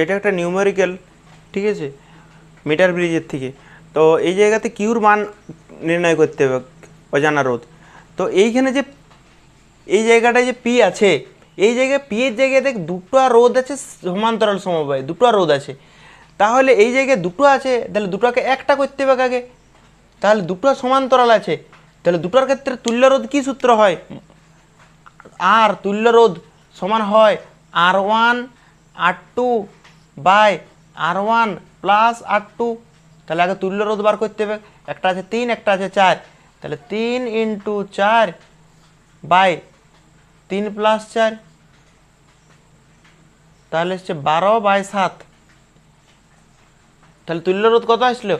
এটা একটা নিউমেরিক্যাল ঠিক আছে? মিটার ব্রিজের থেকে। তো এই জায়গাতে কিউর মান নির্ণয় করতে হবে অজানা রোধ। তো এইখানে যে এই জায়গাটায় যে পি আছে, এই জায়গায় পি এর জায়গায় দেখ দুটো রোধ আছে সমান্তরাল সমবায়, দুটো রোধ আছে। তাহলে এই জায়গায় দুটো আছে, তাহলে দুটোকে একটা করতে হবে আগে তাহলে দুটো সমান্তরাল আছে, তাহলে দুটোর ক্ষেত্রে তুল্য রোধ কী সূত্র হয়? আর তুল্য রোধ সমান হয় R one R two by R one plus R two. তাহলে আগে তুল্য রোধ বার করতে হবে। একটা আছে তিন, একটা আছে চার। তাহলে তিন ইন্টু চার বাই তিন প্লাস চার। তাহলে হচ্ছে বারো বাই সাত। তাহলে তুল্য রোধ কত আসলো?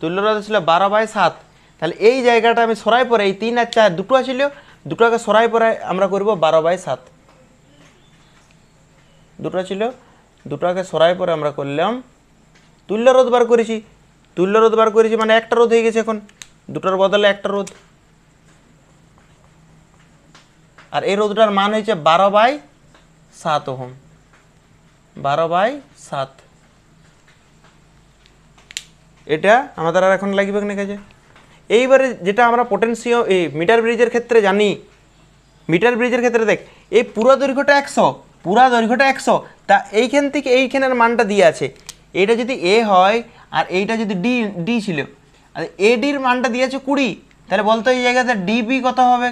তুল্য রোধ আসলো বারো বাই সাত। তাহলে এই জায়গাটা আমি সরাই পরে, এই তিন আর চার দুটো আসছিল দুটোকে সরাই পরে আমরা করব বারো বাই সাত। দুটো ছিল দুটোকে সরাই পরে আমরা করলাম, তুল্য রোধ বার করেছি। তুল্য রোধ বার করেছি মানে একটা রোধ হয়ে গেছে এখন। দুটোর বদলে একটা রোধ। আর এই রোধটার মান হয়েছে বারো বাই সাত ওহম। বারো বাই সাত। এটা আমাদের আর এখন লাগবে না কাজে? এইবারে যেটা আমরা পোটেন্সিও এই মিটার ব্রিজের ক্ষেত্রে জানি মিটার ব্রিজের ক্ষেত্রে দেখ, এই পুরো দৈর্ঘ্যটা একশো। পুরা দৈর্ঘ্যটা একশো, তা এইখান থেকে এইখানের মানটা দিয়ে আছে। এটা যদি এ হয়, আর এইটা যদি ডি ডি ছিল, আর এ ডির মানটা দিয়েছে কুড়ি, তাহলে বলতো এই জায়গাতে ডিবি কত হবে?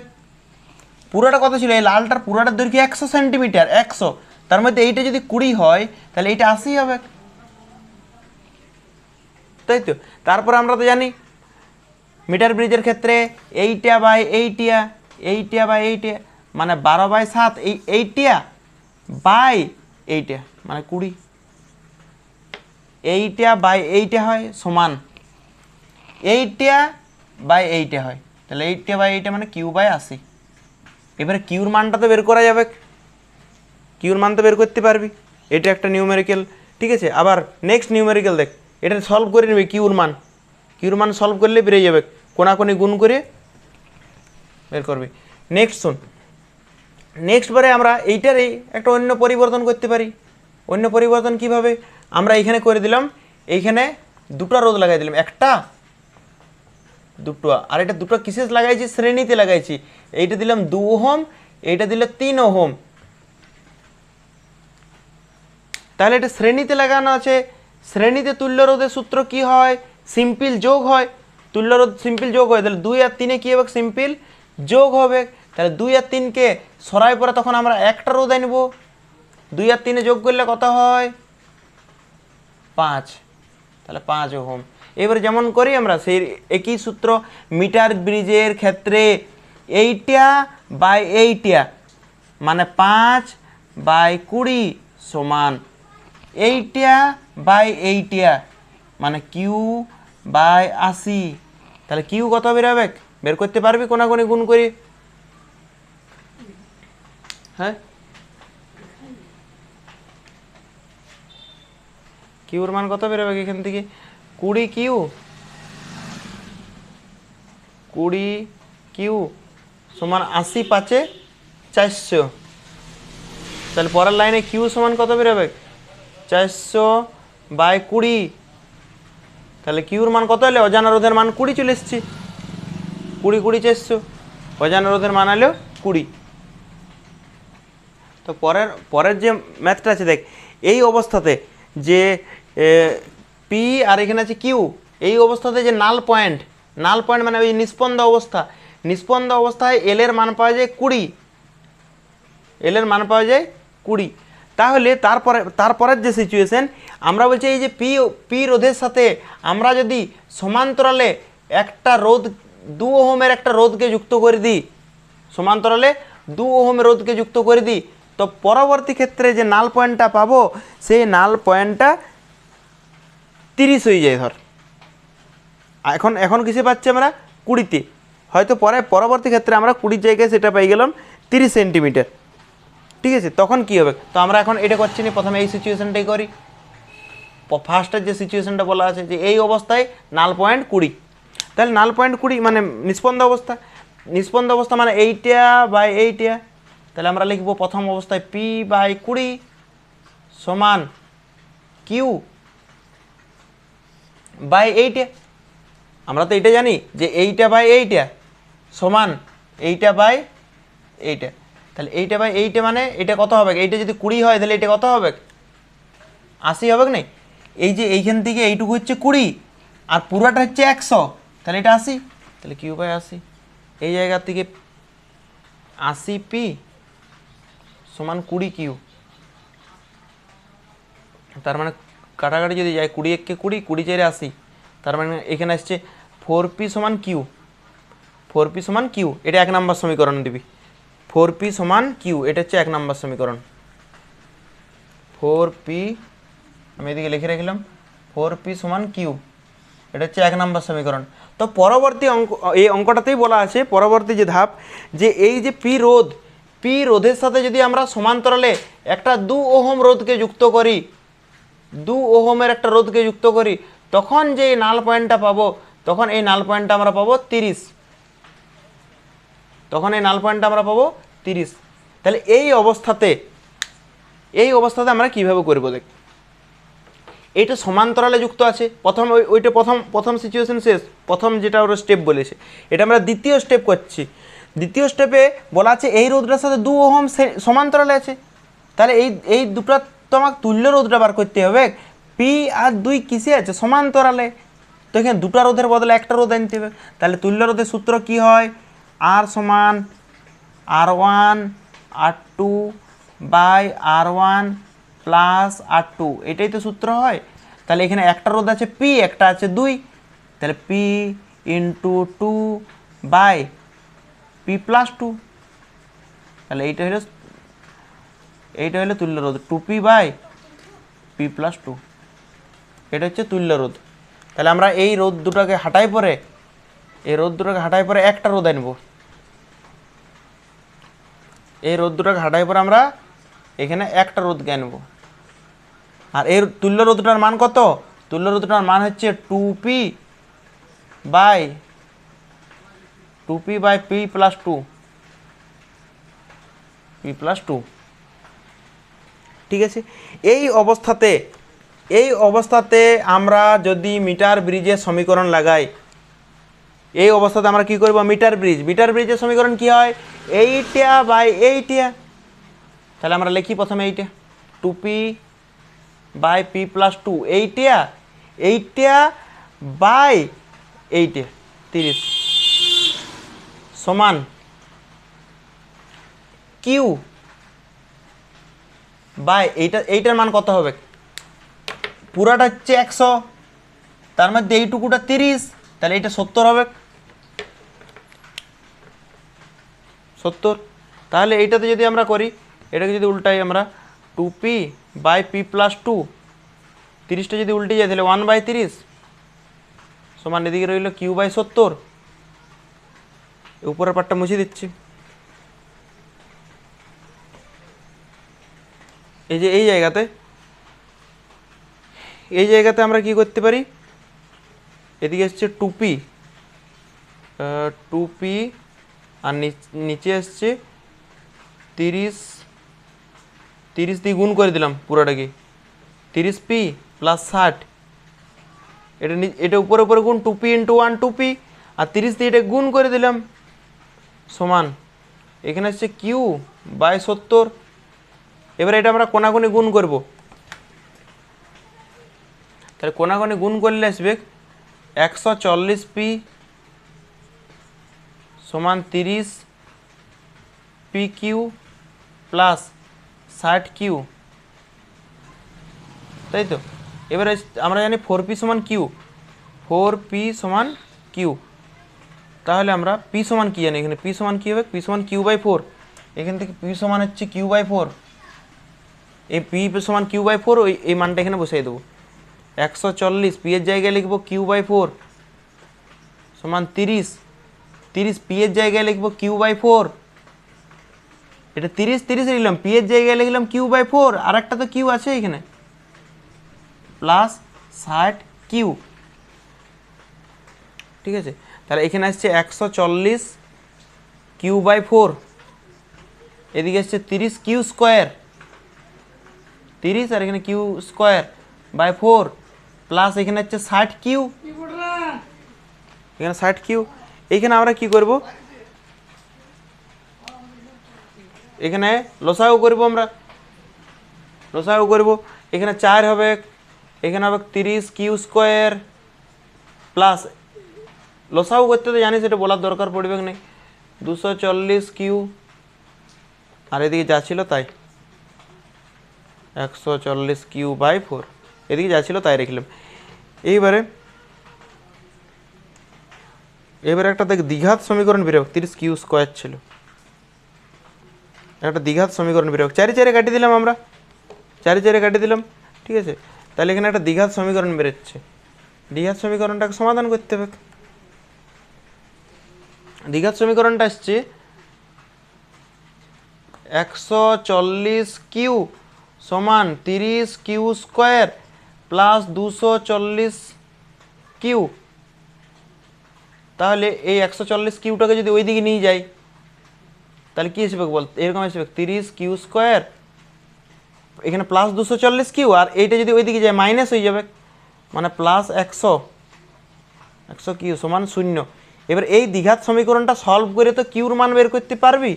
পুরোটা কত ছিল? এই লালটার পুরোটার দৈর্ঘ্য একশো সেন্টিমিটার, একশো। তার মধ্যে এইটা যদি কুড়ি হয়, তাহলে এইটা আশি হবে। তাই তো? তারপর আমরা তো জানি, মিটার ব্রিজের ক্ষেত্রে এইটা বাই এইটিয়া এইটিয়া বাই এইটিয়া মানে বারো বাই সাত, এই এইটিয়া বাই এইটা মানে কুড়ি। এইটা বাই এইটা হয় সমান। এইটা বাই এইটা হয়। তাহলে এইটা বাই এইটা মানে কিউ বাই আশি। এবারে কিউর মানটা তো বের করা যাবে। কিউর মান তো বের করতে পারবি। এটা একটা নিউমেরিক্যাল ঠিক আছে? আবার নেক্সট নিউমেরিক্যাল দেখ। এটা সলভ করে নিবি কিউর মান। কিউর মান সলভ করলে বেরিয়ে যাবে। কোনাকুনি গুণ করে বের করবি। নেক্সট শুন। নেক্সট বারে আমরা এইটারই একটা অন্য পরিবর্তন করতে পারি। অন্য পরিবর্তন কীভাবে? আমরা এইখানে করে দিলাম, এইখানে দুটো রোদ লাগাই দিলাম। একটা, দুটো, আর এটা দুটো কিসে লাগাইছি? শ্রেণীতে লাগাইছি। এইটা দিলাম দু ওহম, এইটা দিল তিন ওহম। তাহলে এটা শ্রেণীতে লাগানো আছে। শ্রেণীতে তুল্য রোধের সূত্র কি হয়? সিম্পল যোগ হয়। তুল্য রোধ সিম্পল যোগ হয়। তাহলে দুই আর তিনে কি হবে? সিম্পল যোগ হবে। তাহলে দুই আর তিনকে সরাই পরে তখন আমরা একটা রোধ আনব দুই আর তিনে যোগ করলে কত হয়? পাঁচ। তাহলে পাঁচ ওহম। এবারে যেমন করি আমরা, সেই একই সূত্র মিটার ব্রিজের ক্ষেত্রে এইটা বাই এইটা মানে পাঁচ বাই কুড়ি সমান এইটা বাই এইটা মানে কিউ বাই আশি। তাহলে কিউ কত বেরোবে বের করতে পারবি? কোনাকুনি গুণ করি। হ্যাঁ? কিউর মান কত বেরোবে এখান থেকে? কুড়ি কিউ? কুড়ি কিউ সমান আশি পাঁচে চারশো। তাহলে পরের লাইনে কিউ সমান কত বেরোবে? চারশো বাই কুড়ি। তাহলে কিউর মান কত হলে অজানা রোধের মান কুড়ি চলে এসছি। কুড়ি কুড়ি, চারশো। অজানা রোধের মান হলো কুড়ি। তো পরের পরের যে ম্যাথটা আছে, দেখ, এই অবস্থাতে যে পি আর এখানে আছে কিউ এই অবস্থাতে যে নাল পয়েন্ট নাল পয়েন্ট মানে ওই নিষ্পন্দ অবস্থা। নিষ্পন্দ অবস্থায় এল এর মান পাওয়া যায় কুড়ি। এল এর মান পাওয়া যায় কুড়ি। তাহলে তারপরে, তারপরের যে সিচুয়েশন আমরা বলছি এই যে পি পি রোধের সাথে আমরা যদি সমান্তরালে একটা রোধ, দু ওহমের একটা রোধকে যুক্ত করে দিই, সমান্তরালে দু ওহমের রোধকে যুক্ত করে দিই তো পরবর্তী ক্ষেত্রে যে নাল পয়েন্টটা পাবো, সেই নাল পয়েন্টটা তিরিশ হয়ে যায় ধর। এখন এখন কিসে পাচ্ছি আমরা কুড়িতে। হয়তো পরে, পরবর্তী ক্ষেত্রে আমরা কুড়ির জায়গায় সেটা পেয়ে গেলাম তিরিশ সেন্টিমিটার। ঠিক আছে? তখন কি হবে? তো আমরা এখন এটা করছি না, প্রথমে এই সিচুয়েশনটাই করি। ফার্স্টের যে সিচুয়েশানটা বলা আছে, যে এই অবস্থায় নাল পয়েন্ট কুড়ি। তাহলে নাল পয়েন্ট কুড়ি মানে নিষ্পন্দ অবস্থা। নিষ্পন্দ অবস্থা মানে এইটা বাই এইটা। তাহলে আমরা লিখব প্রথম অবস্থায় পি বাই কুড়ি সমান কিউ বাই এইটা আমরা তো এইটা জানি যে এইটা বাই এইটা সমান এইটা বাই এইটা তাহলে এইটা বাই এইটা মানে এটা কত হবে? এইটা যদি কুড়ি হয় তাহলে এটা কত হবে? আশি হবে নাই? এই যে এইখান থেকে এইটুকু হচ্ছে কুড়ি আর পুরাটা হচ্ছে একশো। তাহলে এটা আশি। তাহলে কিউ বাই আশি। এই জায়গা থেকে আশি পি সমান কুড়ি কিউ। তার মানে কাটাকাটি যদি যায় কুড়ি এককে কুড়ি কুড়ি চারে আশি, তার মানে এখানে আসছে ফোর পি সমান কিউ। ফোর পি সমান কিউ, এটা এক নম্বর সমীকরণ দিবি। ফোর পি সমান কিউ, এটা হচ্ছে এক নম্বর সমীকরণ। ফোর পি, আমি এদিকে লিখে রাখলাম, ফোর পি সমান কিউ, এটা হচ্ছে এক নম্বর সমীকরণ। তো পরবর্তী অঙ্ক, এই অঙ্কটাতেই বলা আছে, পরবর্তী যে ধাপ, যে এই যে পি রোধ পি রোধের সাথে যদি আমরা সমান্তরালে একটা দু ওহম রোধকে যুক্ত করি, দু ওহমের একটা রোধকে যুক্ত করি, তখন যে এই নাল পয়েন্টটা পাবো, তখন এই নাল পয়েন্টটা আমরা পাবো তিরিশ। তখন এই নাল পয়েন্টটা আমরা পাবো তিরিশ। তাহলে এই অবস্থাতে এই অবস্থাতে আমরা কীভাবে করব দেখ? এইটা সমান্তরালে যুক্ত আছে, প্রথম ওই ওইটা প্রথম প্রথম সিচুয়েশন শেষ, প্রথম যেটা ওরা স্টেপ বলেছে। এটা আমরা দ্বিতীয় স্টেপ করছি। দ্বিতীয় স্টেপে বলা আছে, এই রোদটার সাথে দু ওহম সমান্তরালে আছে। তাহলে এই এই দুটো তো আমাকে তুল্য রোদটা বার করতে হবে। পি আর দুই কিসে আছে? সমান্তরালে। তো এখানে দুটো রোধের বদলে একটা রোদ আনতে হবে। তাহলে তুল্য রোধের সূত্র কি হয়? আর সমান R one R two by R one plus R two এটাই তো সূত্র হয়। তাহলে এখানে একটা রোধ আছে পি একটা আছে দুই। তাহলে P into two by P plus two তাহলে এইটা হলো এইটা হলো তুল্য রোধ। Two P by P plus two এটা হচ্ছে তুল্য রোধ। তাহলে আমরা এই রোদ দুটোকে হাঁটাই পরে, এই রোদ দুটোকে হাঁটাই পরে একটা রোদ আনব। এই রোদ দুটোকে হাঁটাই পরে আমরা এখানে একটা রোদকে আনব। আর এর তুল্য রোধটার মান কত? তুল্য রোধটার মান হচ্ছে two P by two P by P plus two P plus two ঠিক আছে? এই অবস্থাতে এই অবস্থাতে আমরা যদি মিটার ব্রিজের সমীকরণ লাগাই, এই অবস্থাতে আমরা কি করব? Metre bridge. মিটার ব্রিজের সমীকরণ কি হয়? এইটা বাই এইটা। তাহলে আমরা লিখি প্রথমে এইটা। Two P by P plus two এইটা এইটা বাই এইটা। তিরিশ। সমান কিউ বাই এইটা, এইটার মান কত হবে? পুরাটা হচ্ছে একশো, তার মধ্যে এইটুকুটা তিরিশ, তাহলে এইটা সত্তর হবে। সত্তর। তাহলে এইটাতে যদি আমরা করি, এটাকে যদি উল্টাই আমরা two P by P plus two তিরিশটা যদি উল্টে যায়, তাহলে ওয়ান বাই তিরিশ, সমান এদিকে রইল কিউ বাই সত্তর। উপরের পার্টটা মুছে দিচ্ছি। এই যে এই জায়গাতে এই জায়গাতে আমরা কি করতে পারি? এদিকে এসছে টুপি। টুপি, আর নিচ- এসছে তিরিশ তিরিশ দিয়ে গুণ করে দিলাম পুরোটাকে। তিরিশ পি প্লাস ষাট। এটা এটা উপরে উপরে গুণ two P into one two P আর তিরিশ দিয়ে এটা গুণ করে দিলাম। সমান। এখানে হচ্ছে কিউ বাই সত্তর। এবার এটা আমরা কোনাকুনি গুণ করব। তাহলে কোনাকুনি গুণ করলে আসবে একশো চল্লিশ পি সমান তিরিশ পি কিউ প্লাস ষাট কিউ। তাই তো? এবারে আমরা জানি ফোর পি সমান কিউ। ফোর পি সমান কিউ। তাহলে আমরা পি সমান কী জানি? এখানে পি সমান কী হবে? পি সমান কিউ বাই ফোর এখান থেকে পি সমান হচ্ছে কিউ বাই ফোর এই পি সমান কিউ বাই ফোর ওই এই মানটা এখানে বসাই দেবো। একশো চল্লিশ পি এর জায়গায় লিখব কিউ বাই ফোর সমান তিরিশ। তিরিশ পি এর জায়গায় লিখব কিউ বাই ফোর এটা তিরিশ তিরিশ লিখলাম। পি এর জায়গায় লিখলাম কিউ বাই ফোর আর একটা তো কিউ আছে এখানে। প্লাস ষাট কিউ ঠিক আছে? তাহলে এখানে আসছে একশো চল্লিশ কিউ বাই ফোর। এদিকে আসছে তিরিশ কিউ স্কোয়ার। তিরিশ আর এখানে Q square by four. Plus এখানে হচ্ছে ষাট কিউ। এখানে ষাট কিউ। এইখানে আমরা কি করব? এখানে লসাগু করব আমরা। লসাগু করব। এখানে চার হবে এখানে হবে তিরিশ কিউ স্কোয়ার। প্লাস লসাগু করতে তো জানি সেটা বলার দরকার পড়বে নেই। দুশো চল্লিশ কিউ। আর এদিকে যা ছিল তাই। একশো চল্লিশ কিউ বাই ফোর। এদিকে যা ছিল তাই রেখলাম এইবারে এবারে একটা দেখ, দ্বিঘাত সমীকরণ বেরোক তিরিশ কিউ স্কোয়ার ছিল। একটা দ্বিঘাত সমীকরণ বেরোক চারি চারে কাটি দিলাম আমরা। চারি চারে কাটি দিলাম। ঠিক আছে? তাহলে এখানে একটা দ্বিঘাত সমীকরণ বেরোচ্ছে। দ্বিঘাত সমীকরণটাকে সমাধান করতে হবে। দ্বিঘাত সমীকরণটা আসছে। একশো চল্লিশ কিউ সমান তিরিশ কিউ স্কোয়ার প্লাস দুশো চল্লিশ কিউ। তাহলে এই একশো চল্লিশ কিউটাকে যদি ওই দিকে নিয়ে যাই, তাহলে কী আসবে বল? এরকম আসবে। তিরিশ কিউ স্কোয়ার, এখানে প্লাস দুশো চল্লিশ কিউ আর এইটা যদি ওই দিকে যায়, মাইনাস হয়ে যাবে। মানে প্লাস একশো একশো কিউ সমান শূন্য। এবার এই দ্বিঘাত সমীকরণটা সলভ করে তো কিউর মান বের করতে পারবি?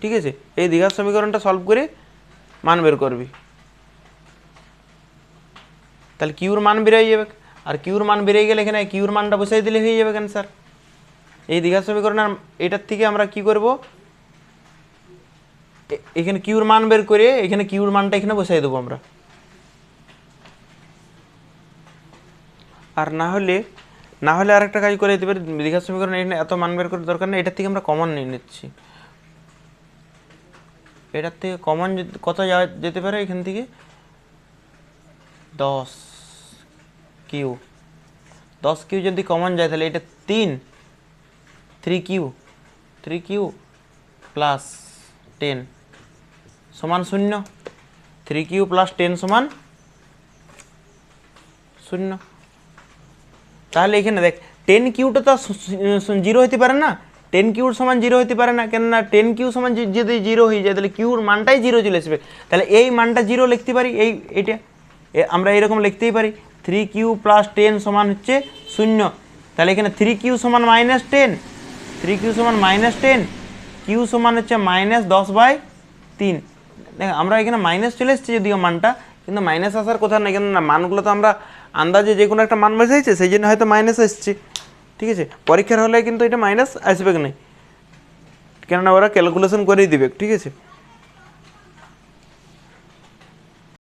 ঠিক আছে? এই দ্বিঘাত সমীকরণটা সলভ করে মান বের করবি। তাহলে কিউর মান বেরিয়ে যাবে। আর কিউর মান বেরিয়ে গেলে এখানে কিউর মানটা বসাই দিলে হয়ে যাবে কেন স্যার এই দ্বিঘাত সমীকরণের এটার থেকে আমরা কি করব? এখানে কিউর মান বের করে এখানে কিউর মানটা এখানে বসাই দেবো আমরা। আর না হলে না হলে আরেকটা কাজ করে দিতে পারি। দীঘার সমীকরণ এত মান বের করার দরকার নেই, এটার থেকে আমরা কমন নিয়ে নিচ্ছি। এটার থেকে কমন কত যাওয়া যেতে পারে এখান থেকে? দশ কিউ। দশ কিউ যদি কমন যায় তাহলে এটা তিন। Three Q. Three Q plus ten সমান শূন্য। থ্রি কিউ প্লাস টেন সমান শূন্য। তাহলে এখানে দেখ টেন কিউটা তো জিরো হতে পারে না। টেন কিউর সমান জিরো হতে পারে না, কেননা টেন কিউ সমান যদি- জিরো হয়ে যায়, তাহলে কিউর মানটাই জিরো চলে আসবে। তাহলে এই মানটা জিরো লিখতে পারি, এই এইটা। এ- আমরা এরকম লিখতেই পারি থ্রি কিউ প্লাস টেন সমান হচ্ছে শূন্য। তাহলে এখানে থ্রি কিউ সমান মাইনাস টেন থ্রি কিউ সমান মাইনাস টেন কিউ সমান হচ্ছে মাইনাস দশ বাই তিন। দেখ, আমরা এখানে মাইনাস চলে এসেছি যদিও মানটা, কিন্তু মাইনাস আসার কথা নেই কেন না মানগুলো তো আমরা আন্দাজে যে কোনো একটা মান বসাইছে সেই জন্য হয়তো মাইনাস এসছে ঠিক আছে? পরীক্ষার হলে কিন্তু এটা মাইনাস আসবে না? কেননা ওরা ক্যালকুলেশন করেই দিবে, ঠিক আছে?